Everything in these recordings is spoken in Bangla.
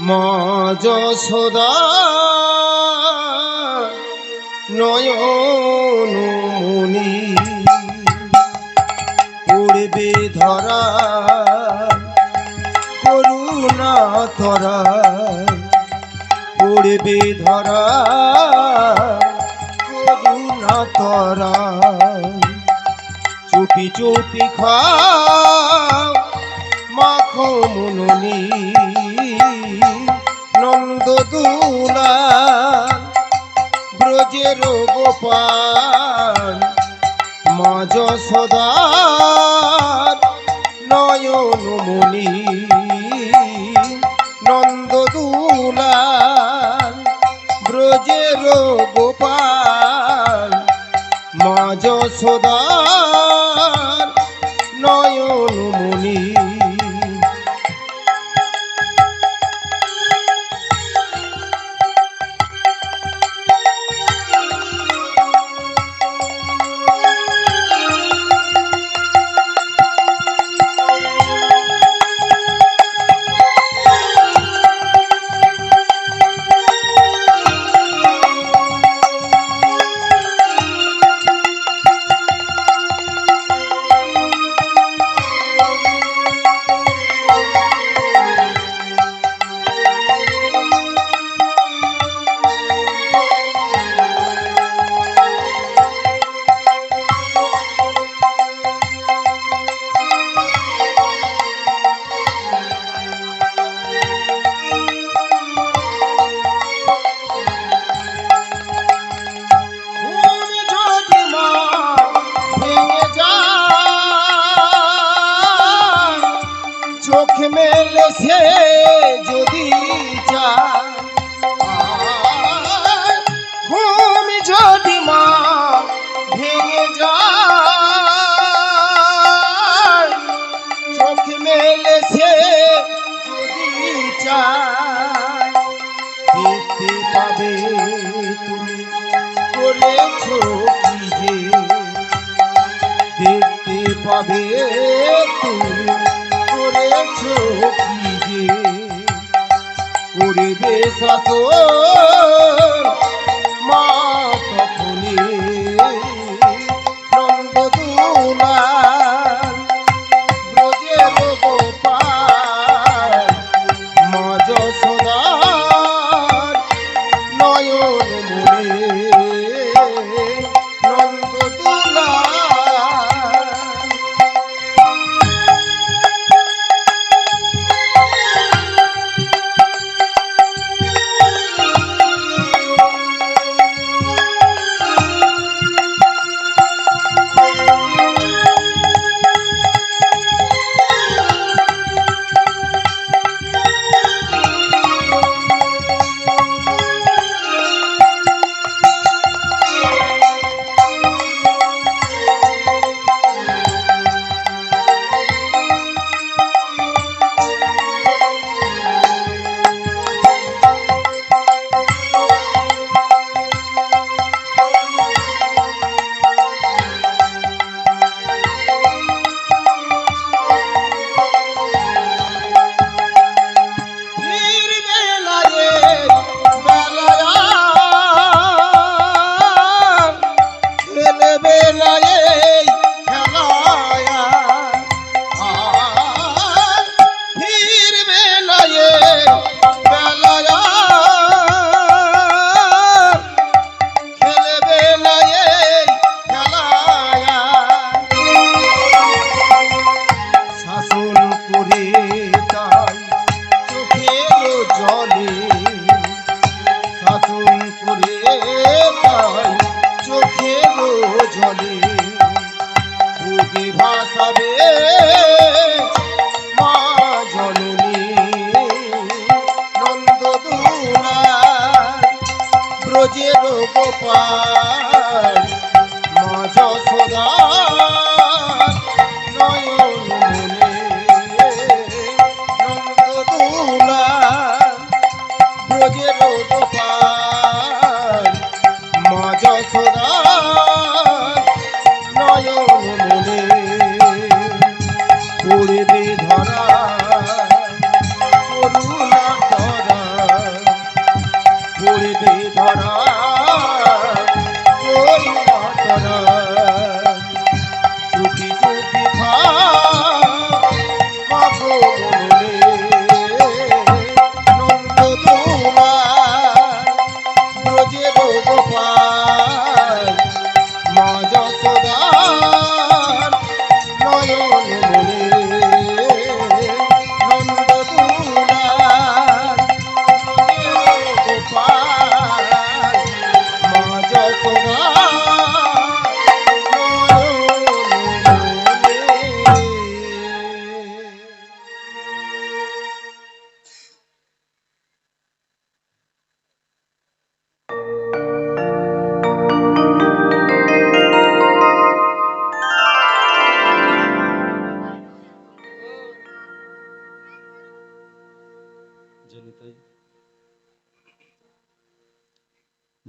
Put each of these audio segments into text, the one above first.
মজসোদা নয়ন মুনি। পড়বে ধরা, করুণা ধরা। পড়বে ধরা, করুণা ধরা। চুপি চুপি খাও, মাখো মুনি পান মাজ সদার নয়ন মুনি নন্দ দুলা ব্রজের গোপাল। আছো কি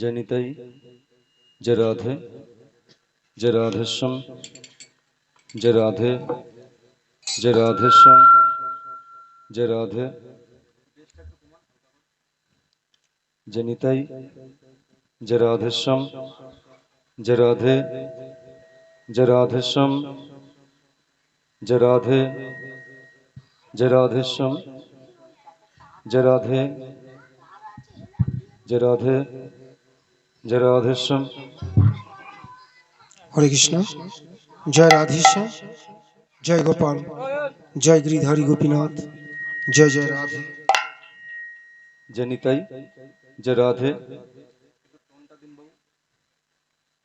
जनितै, जय राधे, जय राधेश्याम जय राधे, जय राधेश्याम जय राधे। जनितै, जय राधेश्याम जय राधे, जय राधेश्याम जय राधे, जय राधेश्याम জয় রাধেশ্যাম। হরে কৃষ্ণ। জয় রাধেশ্যাম। জয় গোপাল। জয় গিরিধারী গোপীনাথ। জয় জয় রাধে। জয় নিতাই। জয় রাধে।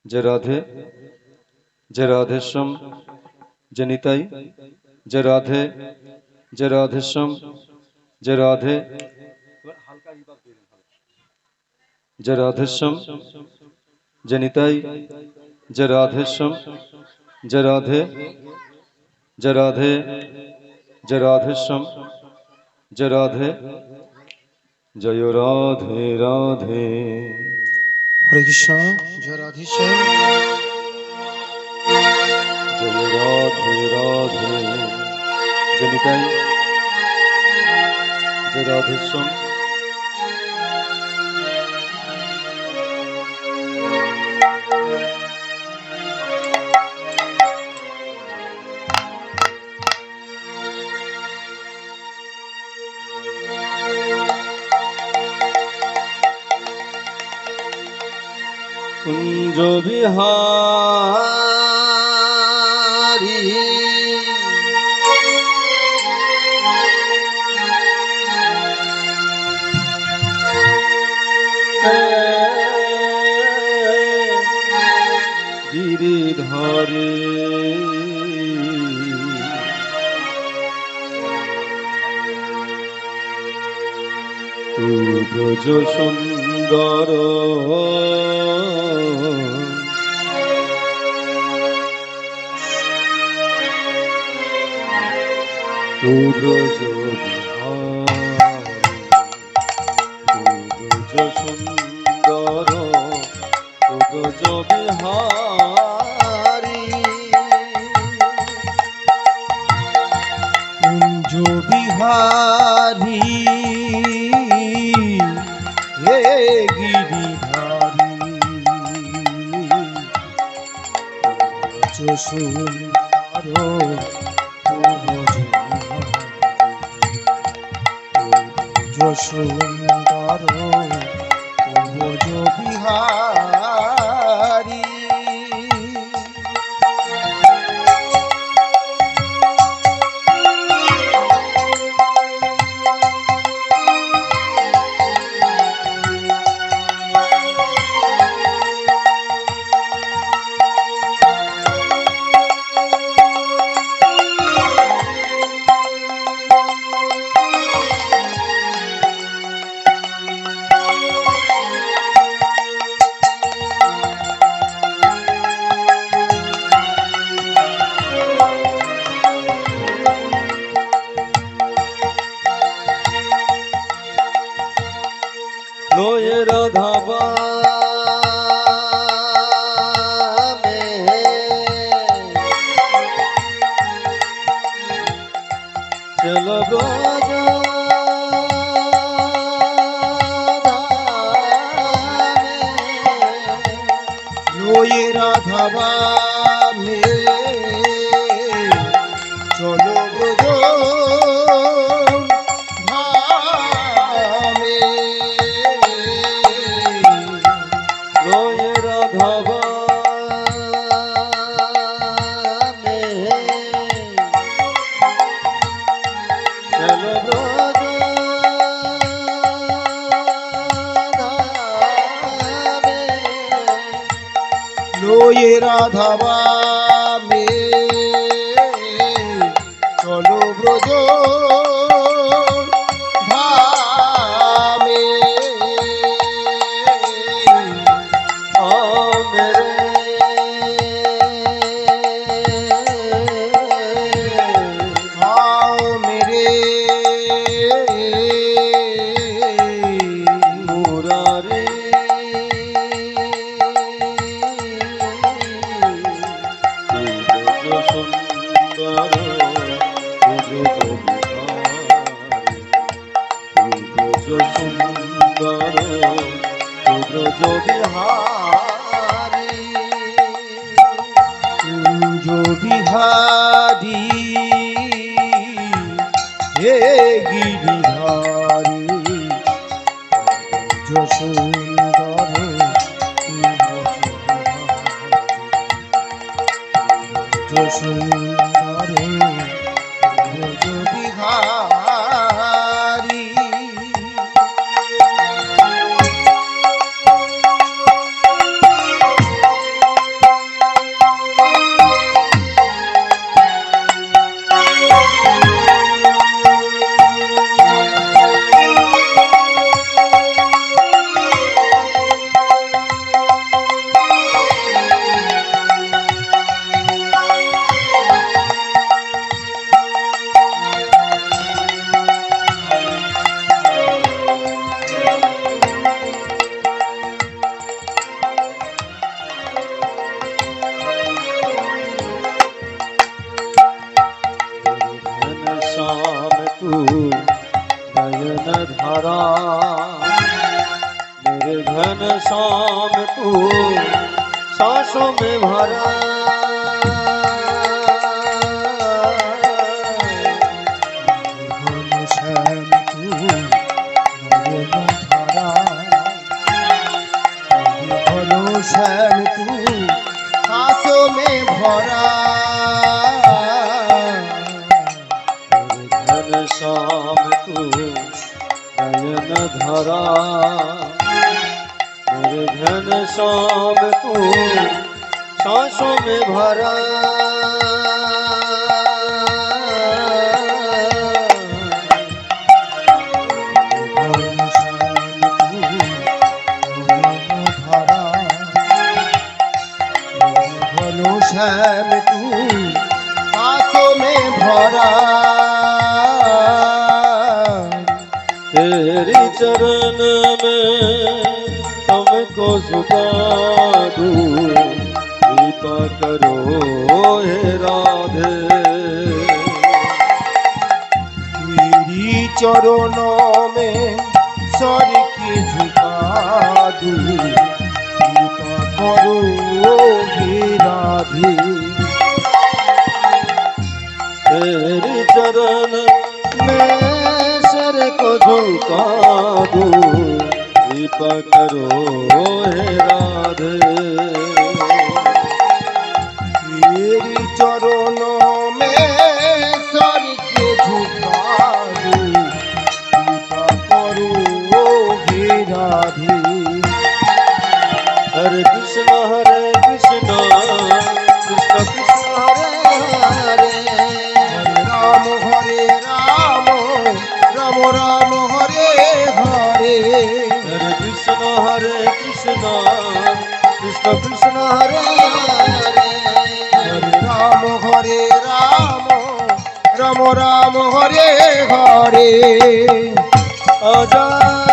জয় রাধে। জয় রাধেশ্যাম। জয় নিতাই। জয় রাধে। জয় রাধেশ্যাম। জয় রাধে। যে রাধেশ্যাম যে নিতাই যে রাধেশ্যাম যে রাধে যে রাধে যে রাধেশ্যাম যে জয় রাধে রাধে। হরে কৃষ্ণ। জয় জয় রাধে রাধে। যে নিতাই যে বিহারী। গিরিধরে। তুজ সুন্দর। তুজ তুজ সুন্দর তুজ বিহারী কুঞ্জ বিহারী হে গিরিধারী সুন্দর সুন্দর বিহারী। গিরিধারী যশুন্দর যশুন্দর। রসমে ভরা শ্যাম তু আসমে ভরা तेरी चरण में হে রাধে। মেরি চরণ মে সরকে ঝুকা দু কৃপা করো হে রাধে। তেরি চরণ মে সর কো ঝুকা দু कृपा करो हे राधे চরণ রাম হরে হরে। অজয়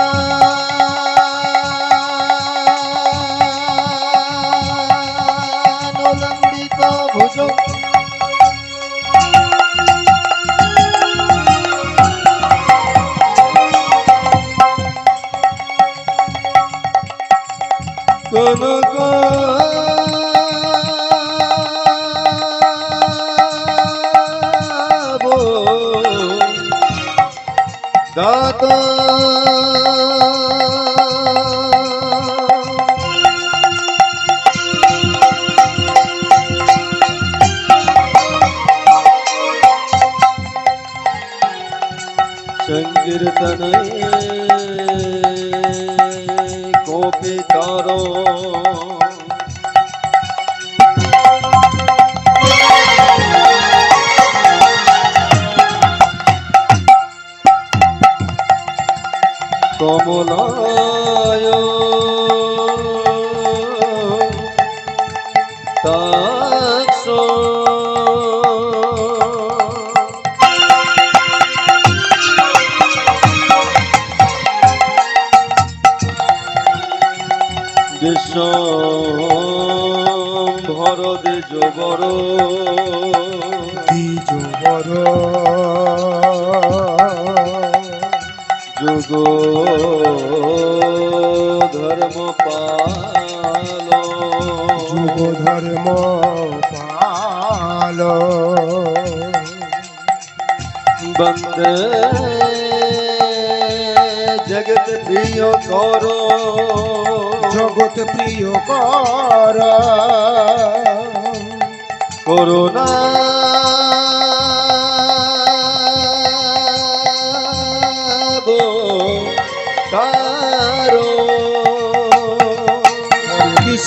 কমলায় যুগ ধর্ম পালো যুগ ধর্ম পাল। বন্দে জগত প্রিয় করো। জগৎ প্রিয় কর। করোনা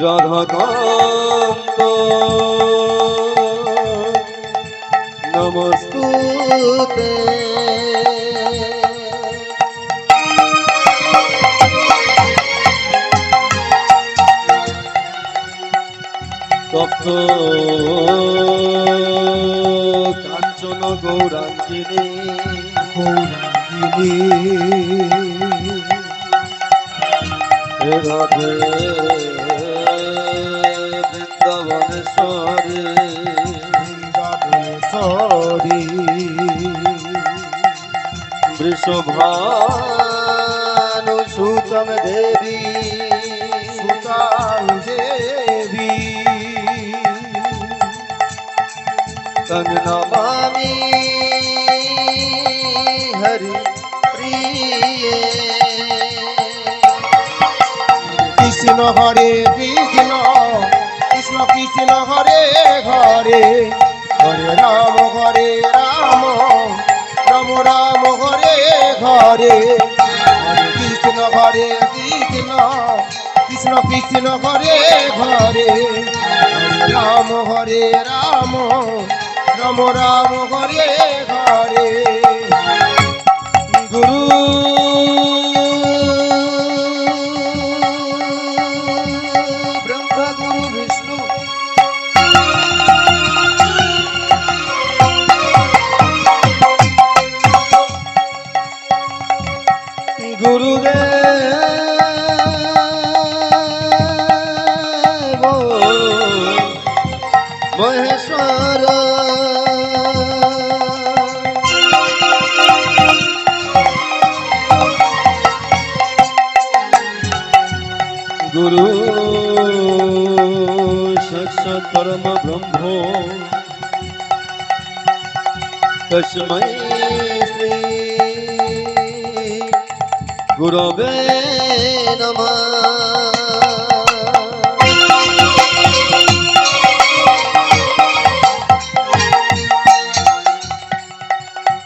রাধা কান্ত নমস্তুতে কাঞ্চন গৌরাঙ্গিনী রাধে বৃষভানু সুতম দেবী দেবী। তং নমামি, হরি প্রিয়ে। কৃষ্ণ হরে কৃষ্ণ কৃষ্ণ কৃষ্ণ হরে হরে। হরে রাম হরে রাম। রাম হরে ঘরে। কৃষ্ণ ঘরে, কৃষ্ণ কৃষ্ণ কৃষ্ণ ঘরে ঘরে। রাম হরে রাম রাম রাম হরে হরে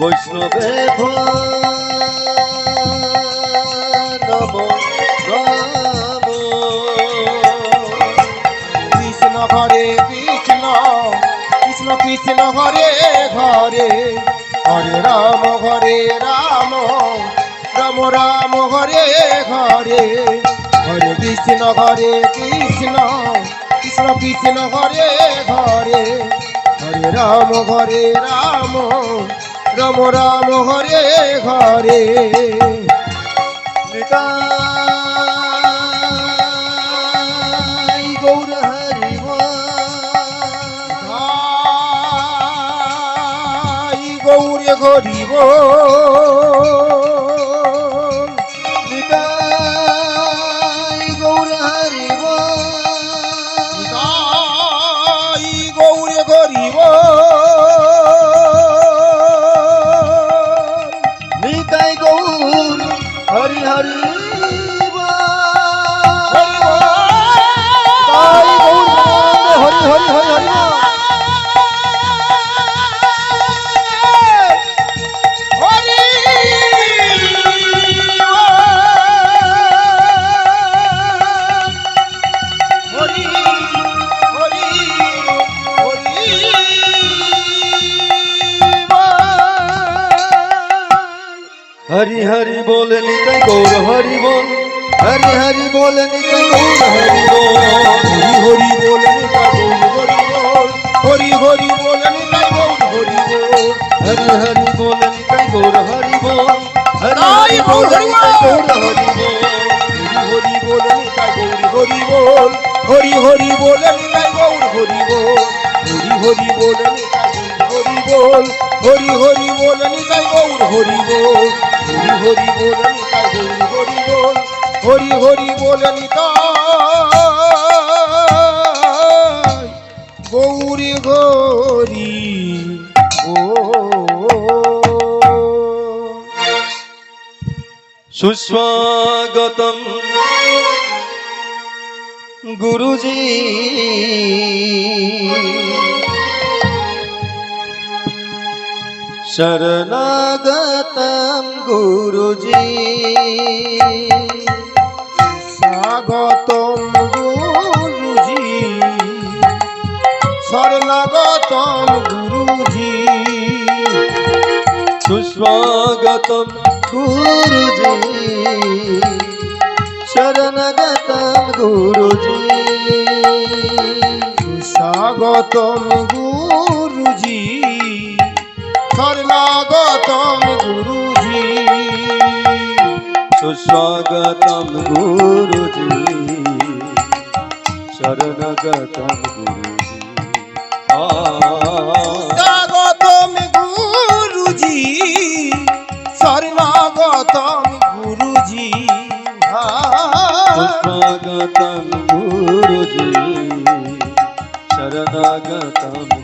বৈষ্ণবে নম কৃষ্ণ হরে কৃষ্ণ কৃষ্ণ কৃষ্ণ হরে হরে হরে রাম হরে রাম রাম রাম হরে হরে হরে কৃষ্ণ হরে কৃষ্ণ কৃষ্ণ কৃষ্ণ হরে হরে হরে রাম হরে রাম রাম রাম হরে হরে। গৌর হরি গৌর গরিব। হরি বলে, হরি বল, হরি হরি বলে নিতাই গৌর হরি বল। হরি হরি বলে হরি বল। হরি হরি বলে নিতাই গৌরী গৌরী সুস্বাগতম গুরুজি। শরণাগতম গুরুজি। স্বাগতম গুরুজি। শরণাগতম গুরুজি। সুস্বাগতম গুরুজি। শরণাগতম গুরুজি। স্বাগতম গুরুজি। শরণাগতম গুরুজি। সুস্বাগতম গুরুজি। শরণাগতম গুরুজি। স্বাগতম গুরুজি। শরণাগতম গুরুজি। সুস্বাগতম গুরুজি। শরণাগতম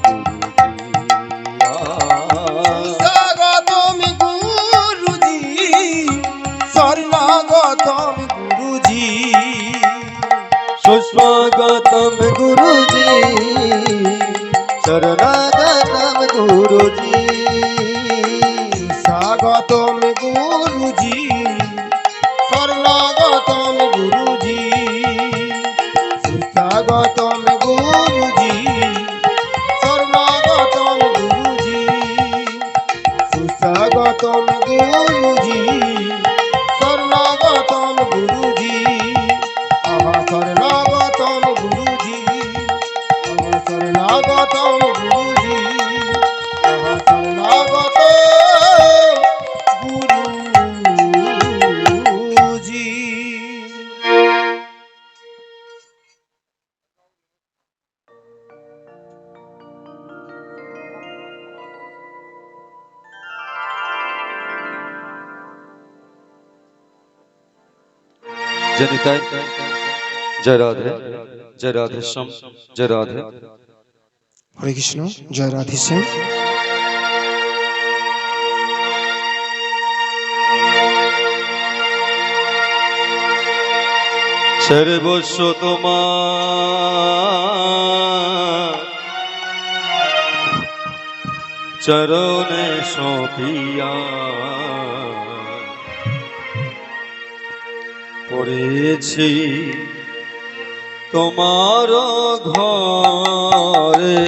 জনিতাই জয় রাধে জয় রাধে শ্যাম জয় রাধে। হরে কৃষ্ণ জয় রাধে শ্যাম। সর্বস্ব তোমার। চরণে সপিয়া। করেছি। তোমার ঘরে